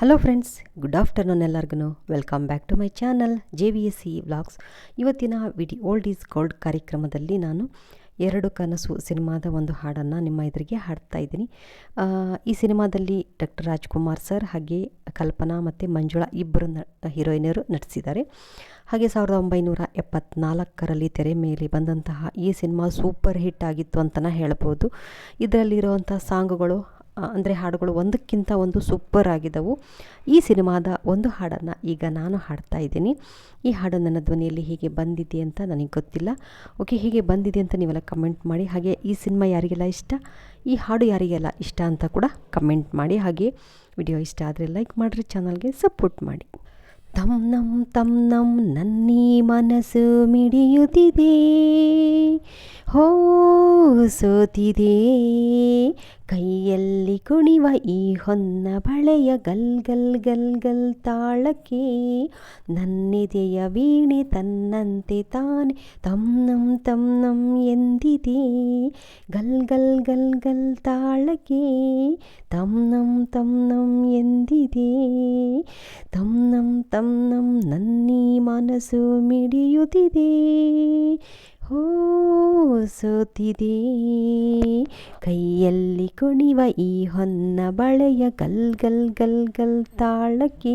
Hello friends good afternoon ಎಲ್ಲರಿಗೂ welcome back to my channel J V S C vlogs ಇವತ್ತಿನ ವಿಡಿ old is gold ಕಾರ್ಯಕ್ರಮದಲ್ಲಿ ನಾನು ಎರಡು ಕನಸು ಸಿನಿಮಾದ ಒಂದು ಹಾಡನ್ನು ನಿಮ್ಮ ಎದುರಿಗೆ ಹಾಡ್ತಾ ಇದ್ದೀನಿ. ಈ ಸಿನಿಮಾದಲ್ಲಿ ಡಾಕ್ಟರ್ ರಾಜ್ಕುಮಾರ್ ಸರ್ ಹಾಗೆ ಕಲ್ಪನಾ ಮತ್ತು ಮಂಜುಳಾ ಇಬ್ಬರು ನ, ಹೀರೋಯಿನರು ನಟಿಸಿದ್ದಾರೆ. ಹಾಗೆ ಸಾವಿರದ ಒಂಬೈನೂರ ಎಪ್ಪತ್ನಾಲ್ಕರಲ್ಲಿ ತೆರೆ ಮೇಲೆ ಬಂದಂತಹ ಈ ಸಿನಿಮಾ ಸೂಪರ್ ಹಿಟ್ ಆಗಿತ್ತು ಅಂತಲೇ ಹೇಳ್ಬೋದು. ಇದರಲ್ಲಿರುವಂಥ ಸಾಂಗುಗಳು ಅಂದರೆ ಹಾಡುಗಳು ಒಂದಕ್ಕಿಂತ ಒಂದು ಸೂಪರ್ ಆಗಿದ್ದವು ಈ ಸಿನಿಮಾದ ಒಂದು ಹಾಡನ್ನು ಈಗ ನಾನು ಹಾಡ್ತಾ ಇದ್ದೀನಿ. ಈ ಹಾಡು ನನ್ನ ಧ್ವನಿಯಲ್ಲಿ ಹೀಗೆ ಬಂದಿದೆ ಅಂತ ನನಗೆ ಗೊತ್ತಿಲ್ಲ. ಓಕೆ, ಹೀಗೆ ಬಂದಿದೆ ಅಂತ ನೀವೆಲ್ಲ ಕಮೆಂಟ್ ಮಾಡಿ, ಹಾಗೆ ಈ ಸಿನಿಮಾ ಯಾರಿಗೆಲ್ಲ ಇಷ್ಟ, ಈ ಹಾಡು ಯಾರಿಗೆಲ್ಲ ಇಷ್ಟ ಅಂತ ಕೂಡ ಕಮೆಂಟ್ ಮಾಡಿ, ಹಾಗೆ ವಿಡಿಯೋ ಇಷ್ಟ ಆದರೆ ಲೈಕ್ ಮಾಡಿರಿ, ಚಾನಲ್ಗೆ ಸಪೋರ್ಟ್ ಮಾಡಿ. ತಮ್ ನಮ್ ತಮ್ ನಮ್ ನನ್ನೀ ಮನಸ್ಸು ಮಿಡಿಯುತ್ತಿದೆ. ಹೋ ಸೋತಿದೆ ಕೈಯಲ್ಲಿ ಕುಣಿವ ಈ ಹೊನ್ನ ಬಳೆಯ ಗಲ್ ಗಲ್ ಗಲ್ ಗಲ್ ತಾಳಕ್ಕೆ. ನನ್ನೆದೆಯ ವೀಣೆ ತನ್ನಂತೆ ತಾನೆ ತಮ್ ತಮ್ನಂ ತಮ್ ನಮ್ ಎಂದಿದೆ. ಗಲ್ ಗಲ್ ಗಲ್ ಗಲ್ ತಾಳಕ್ಕೆ ತಮ್ ನಮ್ ಎಂದಿದೆ. ತಮ್ ತಮ್ನಂ ತಮ್ ನಮ್ ನನ್ನೀ ಮನಸ್ಸು ಮಿಡಿಯುತ್ತಿದೆ. ಹೋ ಸೋತಿದೆ. ಕೈಯಲ್ಲಿ ಕುಣಿವ ಈ ಹೊನ್ನ ಬಳೆಯ ಗಲ್ ಗಲ್ ಗಲ್ ಗಲ್ ತಾಳಕ್ಕೆ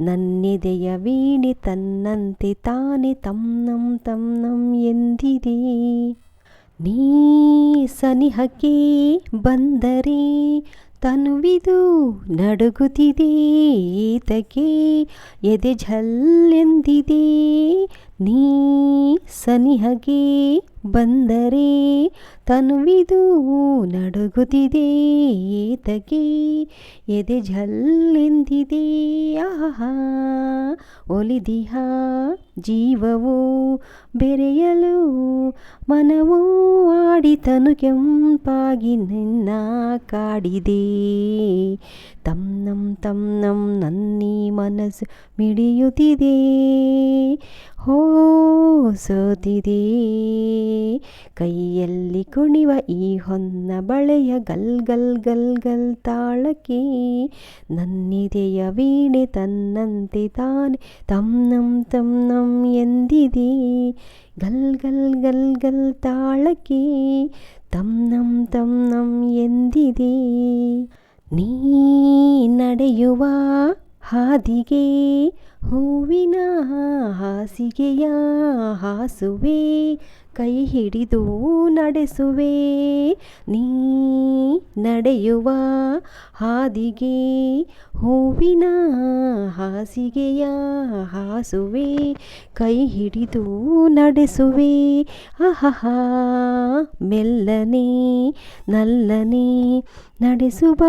ನನ್ನೆದೆಯ ವೀಣೆ ತನ್ನಂತೆ ತಾನೆ ತಮ್ ನಂ ತಮ್ ನಂ ಎಂದಿದೆ. ನೀ ಸನಿಹಕ್ಕೆ ಬಂದರೆ. ತನುವಿದು ನಡುಗುತ್ತಿದೆ ಈತಕ್ಕೆ ಎದೆ ಝಲ್ಲೆಂದಿದೆ, ನೀ ಸನಿಹಗೆ ಬಂದರೆ ತನುವಿದು ನಡುಗುತ್ತಿದೆ ಈತಕ್ಕೆ ಎದೆ ಝಲ್ಲೆಂದಿದೆ, ಆಹಾ, ಒಲಿದಿಹ ಜೀವವು ಬೆರೆಯಲು ಮನವೂ ಆಡಿತನು ಕೆಂಪಾಗಿ ನಿನ್ನ ಕಾಡಿದೆ. ತಮ್ನಂ ತಮ್ನಂ ನನ್ನೀ ಮನಸ್ಸು ಮಿಡಿಯುತ್ತಿದೆ. ಹೋ ಸೋತಿದೆ. ಕೈಯಲ್ಲಿ ಕುಣಿವ ಈ ಹೊನ್ನ ಬಳೆಯ ಗಲ್ ಗಲ್ ಗಲ್ ಗಲ್ ತಾಳಕ್ಕೆ ನನ್ನಿದೆಯ ವೀಣೆ ತನ್ನಂತೆ ತಾನೆ ತಮ್ ನಮ್ ತಮ್ ನಮ್ ಎಂದಿದೆ. ಗಲ್ ಗಲ್ ಗಲ್ ಗಲ್ ತಾಳಕ್ಕೆ ತಮ್ ನಮ್ ತಮ್ ನಮ್ ಎಂದಿದೆ. ನೀ ನಡೆಯುವ ಹಾದಿಗೆ ಹೂವಿನ ಹಾಸಿಗೆಯ ಹಾಸುವೆ, ಕೈ ಹಿಡಿದು ನಡೆಸುವೆ. ನೀ ನಡೆಯುವ ಹಾದಿಗೆ ಹೂವಿನ ಹಾಸಿಗೆಯ ಹಾಸುವೆ, ಕೈ ಹಿಡಿದು ನಡೆಸುವೆ. ಅಹಹ ಮೆಲ್ಲನೆ, ನಲ್ಲನೆ ನಡೆಸುವ.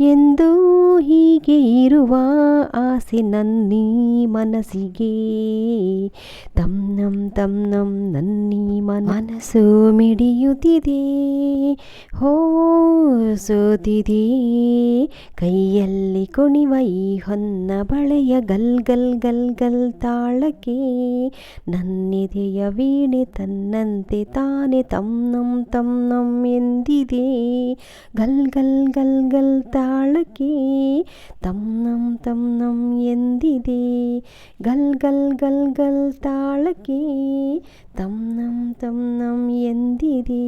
ಎಂದು ಹೀಗೆ ಇರುವ ಆಸೆ ನನ್ನೀ ಮನಸ್ಸಿಗೆ ತಮ್ ನಮ್ ತಮ್ ನಮ್ ನನ್ನೀ ಮನಸ್ಸು ಮಿಡಿಯುತ್ತಿದೆ ಹೋ ಸೋತಿದೆ ಕೈಯಲ್ಲಿ ಕುಣಿವ ಈ ಹೊನ್ನ ಬಳೆಯ ಗಲ್ ಗಲ್ ಗಲ್ ಗಲ್ ತಾಳಕ್ಕೆ ನನ್ನೆದೆಯ ವೀಣೆ ತನ್ನಂತೆ ತಾನೆ ತಮ್ ನಮ್ ತಮ್ ನಮ್ ಎಂದಿದೆ ಗಲ್ ಗಲ್ ಗಲ್ ಗಲ್ ತಾಳಕ್ಕೆ ತಮ್ ನಮ್ ತಮ್ ನಮ್ ಎಂದಿದೆ ಗಲ್ ಗಲ್ ಗಲ್ ಗಲ್ ತಾಳಕ್ಕೆ ತಮ್ ನಮ್ ತಮ್ ನಮ್ ಎಂದಿದೆ